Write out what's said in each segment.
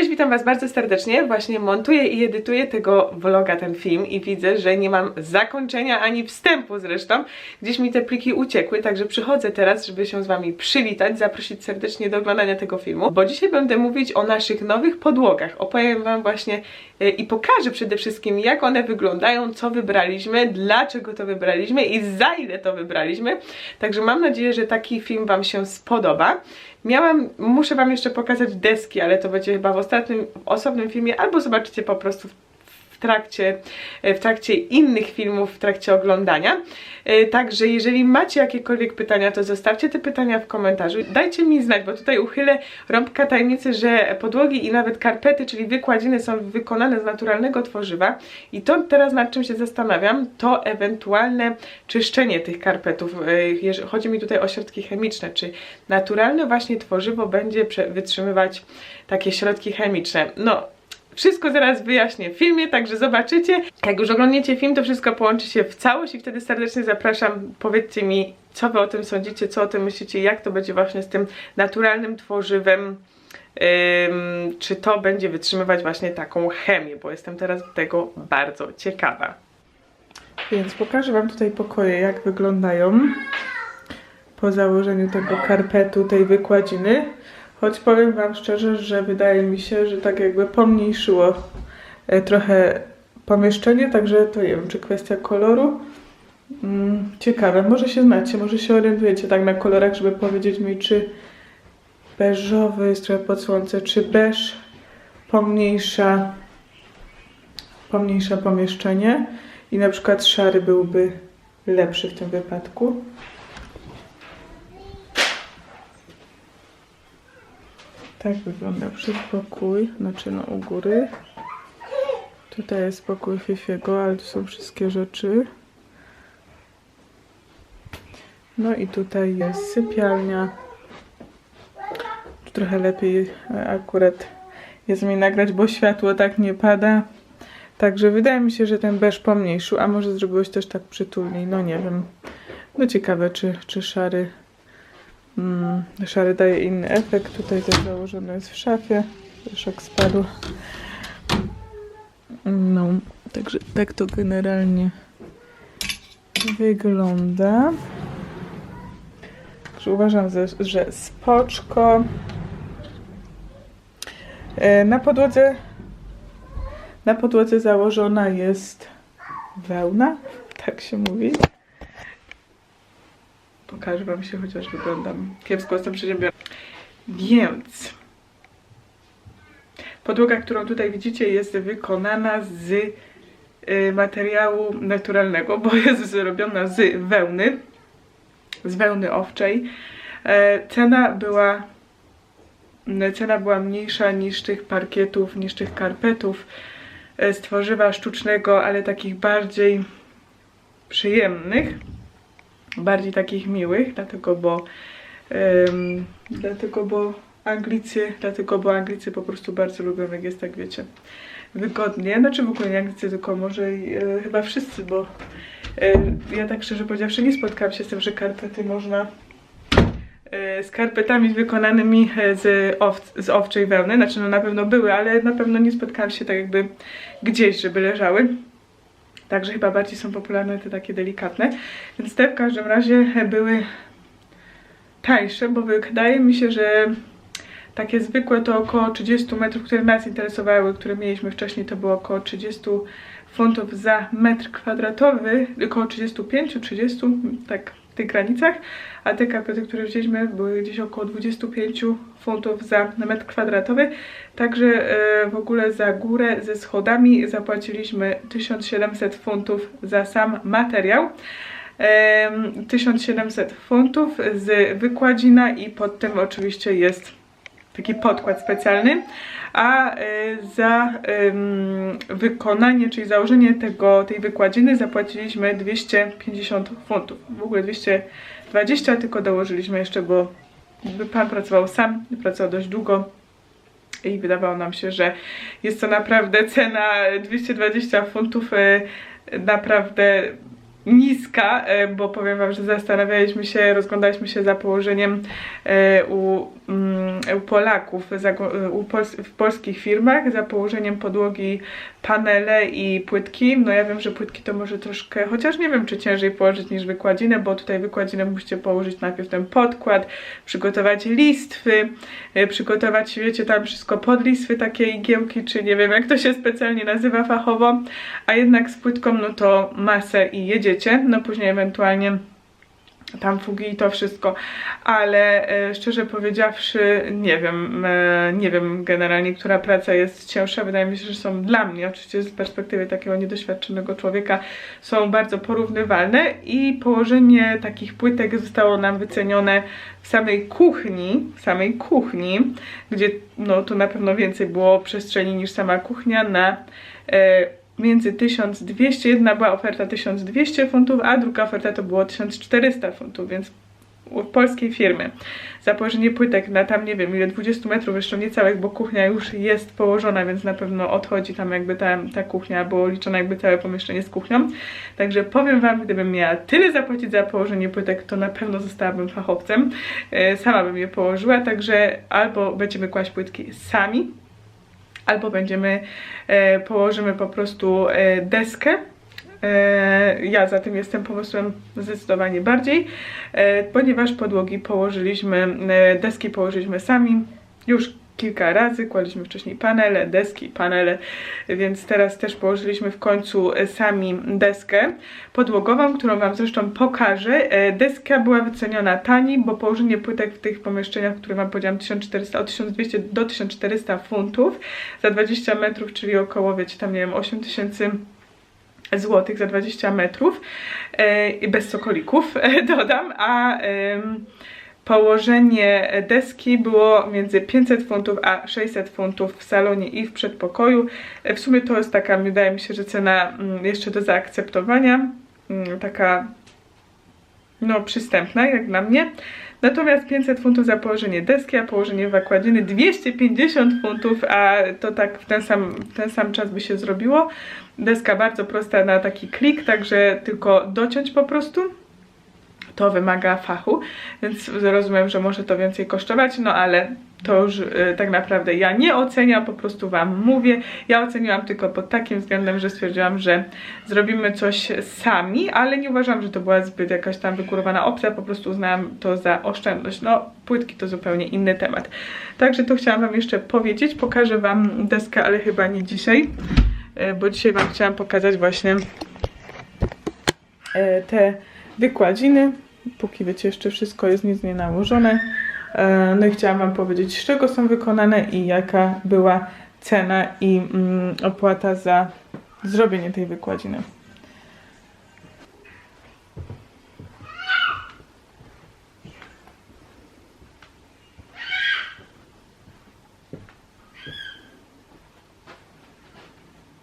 Cześć, witam Was bardzo serdecznie. Właśnie montuję i edytuję tego vloga, ten film i widzę, że nie mam zakończenia ani wstępu zresztą. Gdzieś mi te pliki uciekły, także przychodzę teraz, żeby się z Wami przywitać, zaprosić serdecznie do oglądania tego filmu, bo dzisiaj będę mówić o naszych nowych podłogach. Opowiem Wam właśnie e, i pokażę przede wszystkim, jak one wyglądają, co wybraliśmy, dlaczego to wybraliśmy i za ile to wybraliśmy. Także mam nadzieję, że taki film Wam się spodoba. Miałam, muszę Wam jeszcze pokazać deski, ale to będzie chyba w ostatnim, w osobnym filmie, albo zobaczycie po prostu w, trakcie, w trakcie innych filmów, w trakcie oglądania. E, Także jeżeli macie jakiekolwiek pytania, to zostawcie te pytania w komentarzu. Dajcie mi znać, bo tutaj uchylę rąbka tajemnicy, że podłogi i nawet karpety, czyli wykładziny są wykonane z naturalnego tworzywa i to teraz nad czym się zastanawiam, to ewentualne czyszczenie tych karpetów. E, Chodzi mi tutaj o środki chemiczne, czy naturalne właśnie tworzywo będzie wytrzymywać takie środki chemiczne. No, wszystko zaraz wyjaśnię w filmie, także zobaczycie. Jak już oglądniecie film, to wszystko połączy się w całość i wtedy serdecznie zapraszam. Powiedzcie mi, co wy o tym sądzicie, co o tym myślicie, jak to będzie właśnie z tym naturalnym tworzywem. Ym, czy to będzie wytrzymywać właśnie taką chemię, bo jestem teraz tego bardzo ciekawa. Więc pokażę Wam tutaj pokoje, jak wyglądają po założeniu tego karpetu, tej wykładziny. Choć powiem Wam szczerze, że wydaje mi się, że tak jakby pomniejszyło e, trochę pomieszczenie, także to nie wiem, czy kwestia koloru. Mm, ciekawe, może się znacie, może się orientujecie tak na kolorach, żeby powiedzieć mi, czy beżowy jest trochę pod słońce, czy beż pomniejsza, pomniejsza pomieszczenie i na przykład szary byłby lepszy w tym wypadku. Tak wygląda przedpokój, znaczy no u góry. Tutaj jest pokój Fifiego, ale tu są wszystkie rzeczy. No i tutaj jest sypialnia. Trochę lepiej e, akurat jest mi nagrać, bo światło tak nie pada. Także wydaje mi się, że ten beż pomniejszył, a może zrobiłeś też tak przytulniej, no nie wiem. No ciekawe, czy, czy szary Mm, szary daje inny efekt. Tutaj też założone jest w szafie. Szok spadł. No, także tak to generalnie wygląda. Także uważam, że, że spoczko. E, Na podłodze na podłodze założona jest wełna, tak się mówi. Pokażę Wam się, chociaż wyglądam kiepsko, jestem przeziębiona. Więc podłoga, którą tutaj widzicie, jest wykonana z y, materiału naturalnego, bo jest zrobiona z wełny, z wełny owczej. E, cena była cena była mniejsza niż tych parkietów, niż tych karpetów e, z tworzywa sztucznego, ale takich bardziej przyjemnych bardziej takich miłych, dlatego bo em, dlatego bo Anglicy, dlatego bo Anglicy po prostu bardzo lubią jak jest tak wiecie wygodnie, znaczy w ogóle nie Anglicy, tylko może i, e, chyba wszyscy, bo e, ja tak szczerze powiedziawszy nie spotkałam się z tym, że karpety można e, z karpetami wykonanymi e, z, ow, z owczej wełny, znaczy no na pewno były, ale na pewno nie spotkałam się tak jakby gdzieś, żeby leżały. Także chyba bardziej są popularne te takie delikatne. Więc te w każdym razie były tańsze, bo wydaje mi się, że takie zwykłe to około 30 metrów, które nas interesowały, które mieliśmy wcześniej, to było około 30 funtów za metr kwadratowy, około 35-30, tak tych granicach, a te karpety, które wzięliśmy były gdzieś około 25 funtów za metr kwadratowy, także e, w ogóle za górę ze schodami zapłaciliśmy 1700 funtów za sam materiał. Em, 1700 funtów z wykładzina i pod tym oczywiście jest taki podkład specjalny, a y, za wykonanie, czyli założenie tego, tej wykładziny zapłaciliśmy 250 funtów. W ogóle 220, tylko dołożyliśmy jeszcze, bo pan pracował sam, pracował dość długo i wydawało nam się, że jest to naprawdę cena 220 funtów y, naprawdę niska, e, bo powiem wam, że zastanawialiśmy się, rozglądaliśmy się za położeniem e, u mm, u Polaków, za, u Pols w polskich firmach za położeniem podłogi panele i płytki. No ja wiem, że płytki to może troszkę, chociaż nie wiem, czy ciężej położyć niż wykładzinę, bo tutaj wykładzinę musicie położyć najpierw ten podkład, przygotować listwy, y, przygotować, wiecie, tam wszystko pod listwy, takie igiełki, czy nie wiem, jak to się specjalnie nazywa fachowo, a jednak z płytką, no to masę i jedziecie, no później ewentualnie tam fugi i to wszystko, ale e, szczerze powiedziawszy nie wiem, e, nie wiem generalnie, która praca jest cięższa, wydaje mi się, że są dla mnie, oczywiście z perspektywy takiego niedoświadczonego człowieka są bardzo porównywalne i położenie takich płytek zostało nam wycenione w samej kuchni, w samej kuchni, gdzie no tu na pewno więcej było przestrzeni niż sama kuchnia na e, między 1200, jedna była oferta 1200 funtów, a druga oferta to było 1400 funtów, więc polskiej firmy za położenie płytek na tam nie wiem ile 20 metrów jeszcze niecałych, bo kuchnia już jest położona, więc na pewno odchodzi tam jakby ta, ta kuchnia, było liczone jakby całe pomieszczenie z kuchnią. Także powiem wam, gdybym miała tyle zapłacić za położenie płytek, to na pewno zostałabym fachowcem. E, sama bym je położyła, także albo będziemy kłaść płytki sami, albo będziemy, e, położymy po prostu e, deskę. E, ja za tym jestem pomysłem zdecydowanie bardziej, ponieważ podłogi położyliśmy, deski położyliśmy sami już kilka razy, kładliśmy wcześniej panele, deski, panele, więc teraz też położyliśmy w końcu e, sami deskę podłogową, którą Wam zresztą pokażę. E, Deska była wyceniona taniej, bo położenie płytek w tych pomieszczeniach, które Wam powiedziałam, 1400, od 1200 do 1400 funtów za 20 metrów, czyli około, wiecie, tam nie wiem, 8000 złotych za 20 metrów e, bez sokolików dodam, a położenie deski było między 500 funtów a 600 funtów w salonie i w przedpokoju. W sumie to jest taka, wydaje mi się, że cena mm, jeszcze do zaakceptowania, mm, taka no przystępna jak dla mnie. Natomiast 500 funtów za położenie deski, a położenie wykładziny 250 funtów, a to tak w ten sam, w ten sam czas by się zrobiło. Deska bardzo prosta na taki klik, także tylko dociąć po prostu to wymaga fachu, więc rozumiem, że może to więcej kosztować, no ale to już y, tak naprawdę ja nie oceniam, po prostu Wam mówię. Ja oceniłam tylko pod takim względem, że stwierdziłam, że zrobimy coś sami, ale nie uważam, że to była zbyt jakaś tam wykórowana opcja, po prostu uznałam to za oszczędność. No, płytki to zupełnie inny temat. Także to chciałam Wam jeszcze powiedzieć. Pokażę Wam deskę, ale chyba nie dzisiaj, y, bo dzisiaj Wam chciałam pokazać właśnie y, te wykładziny. Póki wiecie, jeszcze wszystko jest nic nie nałożone. E, No i chciałam Wam powiedzieć, z czego są wykonane i jaka była cena i mm, opłata za zrobienie tej wykładziny.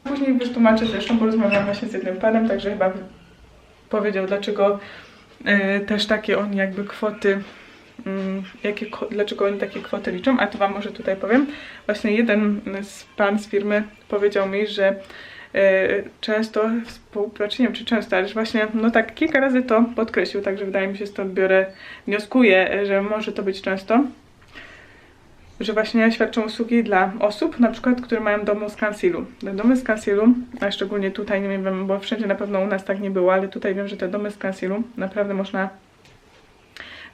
Później wytłumaczę zresztą, bo rozmawiałam właśnie z jednym panem, także chyba powiedział, dlaczego e, też takie oni jakby kwoty, mm, jakie, dlaczego oni takie kwoty liczą, a to Wam może tutaj powiem. Właśnie jeden z pan z firmy powiedział mi, że e, często współpracuje, nie wiem czy często, ale właśnie no tak kilka razy to podkreślił, także wydaje mi się stąd biorę, wnioskuję, e, że może to być często że właśnie świadczą usługi dla osób, na przykład, które mają domy z kansilu. Te domy z kansilu, a szczególnie tutaj, nie wiem, bo wszędzie na pewno u nas tak nie było, ale tutaj wiem, że te domy z kansilu naprawdę można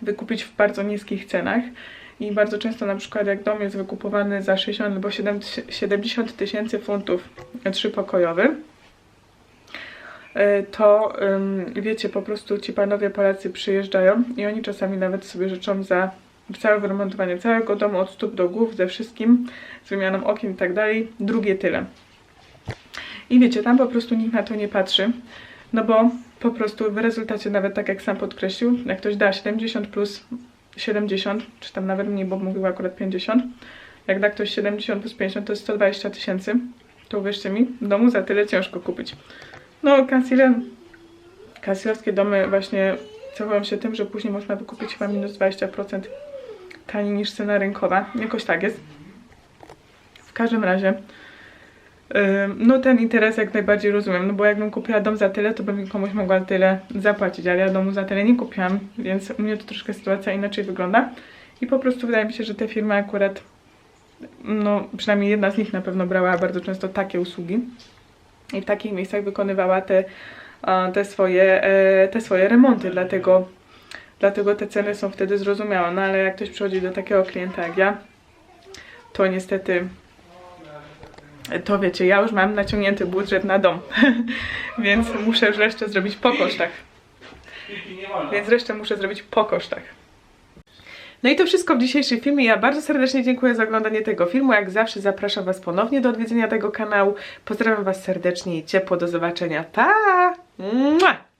wykupić w bardzo niskich cenach. I bardzo często na przykład jak dom jest wykupowany za 60 albo 70 tysięcy funtów trzypokojowy, y, to wiecie, po prostu ci panowie Polacy przyjeżdżają i oni czasami nawet sobie życzą za całe wyremontowanie całego domu od stóp do głów, ze wszystkim, z wymianą okien i tak dalej, drugie tyle. I wiecie, tam po prostu nikt na to nie patrzy, no bo po prostu w rezultacie nawet tak jak sam podkreślił, jak ktoś da 70 plus 70, czy tam nawet mniej, bo mówił akurat 50, jak da ktoś 70 plus 50 to jest 120 tysięcy, to uwierzcie mi, w domu za tyle ciężko kupić. No, kansile, kansilerskie domy właśnie cechują się tym, że później można wykupić chyba minus 20% taniej niż cena rynkowa. Jakoś tak jest. W każdym razie no ten interes jak najbardziej rozumiem, no bo jakbym kupiła dom za tyle, to bym komuś mogła tyle zapłacić, ale ja domu za tyle nie kupiłam, więc u mnie to troszkę sytuacja inaczej wygląda. I po prostu wydaje mi się, że te firmy akurat, no przynajmniej jedna z nich na pewno brała bardzo często takie usługi i w takich miejscach wykonywała te, te, swoje, e, te swoje remonty, dlatego, dlatego te ceny są wtedy zrozumiałe. No ale jak ktoś przychodzi do takiego klienta jak ja, to niestety to wiecie, ja już mam naciągnięty budżet na dom, więc muszę już resztę zrobić po kosztach. Więc resztę muszę zrobić po kosztach. No i to wszystko w dzisiejszym filmie. Ja bardzo serdecznie dziękuję za oglądanie tego filmu. Jak zawsze zapraszam Was ponownie do odwiedzenia tego kanału. Pozdrawiam Was serdecznie i ciepło. Do zobaczenia. Pa! Mua!